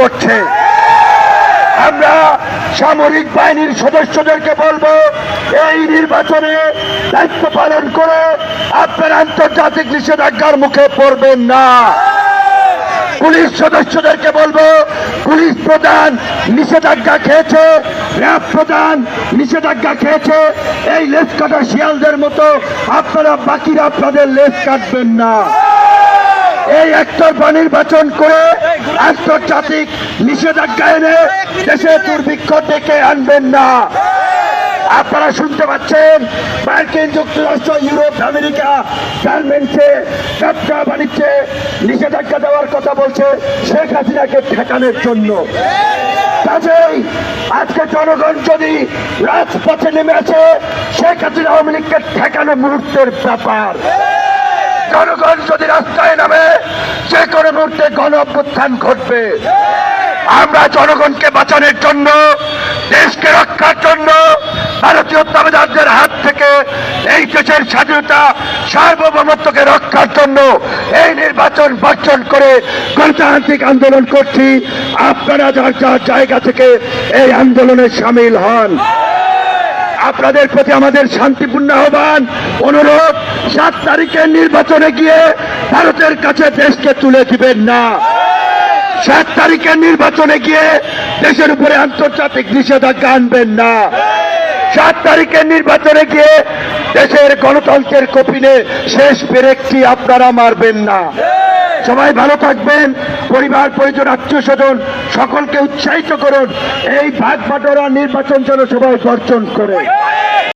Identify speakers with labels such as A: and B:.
A: করছে। আমরা সামরিক বাহিনীর সদস্যদেরকে বলব, এই নির্বাচনে দায়িত্ব পালন করে আপনার আন্তর্জাতিক নিষেধাজ্ঞার মুখে পড়বেন না। পুলিশ সদস্যদেরকে বলব, পুলিশ প্রধান নিষেধাজ্ঞা খেয়েছে, র্যাব প্রধান নিষেধাজ্ঞা খেয়েছে, এই লেজ কাটা শিয়ালদের মতো আপনারা বাকিরা আপনাদের লেজ কাটবেন না। এই একতরফা নির্বাচন করে আন্তর্জাতিক নিষেধাজ্ঞা এনে দেশে দুর্ভিক্ষ ডেকে আনবেন না। আপনারা শুনতে পাচ্ছেন, মার্কিন যুক্তরাষ্ট্র, ইউরোপ, আমেরিকা, গার্মেন্টসে ব্যবসা বাণিজ্যে নিষেধাজ্ঞা দেওয়ার কথা বলছে শেখ হাসিনাকে ঠেকানোর জন্য। কাজেই আজকে জনগণ যদি রাজপথে নেমে আছে শেখ হাসিনা আওয়ামী লীগকে ঠেকানো মুহূর্তের ব্যাপার। জনগণ যদি রাস্তায় নামে, যে কোনো মুহূর্তে গণ অভ্যুত্থান ঘটবে। আমরা জনগণকে বাঁচানোর জন্য, দেশকে রক্ষার জন্য, ভারতীয় তাবেদারদের হাত থেকে এই দেশের স্বাধীনতা, সার্বভৌমত্বকে রক্ষার জন্য এই নির্বাচন বর্জন করে গণতান্ত্রিক আন্দোলন করছি। আপনারা যার যার জায়গা থেকে এই আন্দোলনে সামিল হন। আপনাদের প্রতি আমাদের শান্তিপূর্ণ আহ্বান, অনুরোধ, সাত তারিখের নির্বাচনে গিয়ে ভারতের কাছে দেশকে তুলে দিবেন না। সাত তারিখের নির্বাচনে গিয়ে দেশের উপরে আন্তর্জাতিক নিষেধাজ্ঞা আনবেন না। সাত তারিখের নির্বাচনে গিয়ে দেশের গণতন্ত্রের কপিনে শেষ পেরেকটি আপনারা মারবেন না। সবাই ভালো থাকবেন, পরিবার, পরিজন, আত্মীয় স্বজন, সকলকে উৎসাহিত করুন। এই ভাগ ফাটরা নির্বাচন যেন সবাই বর্জন করে।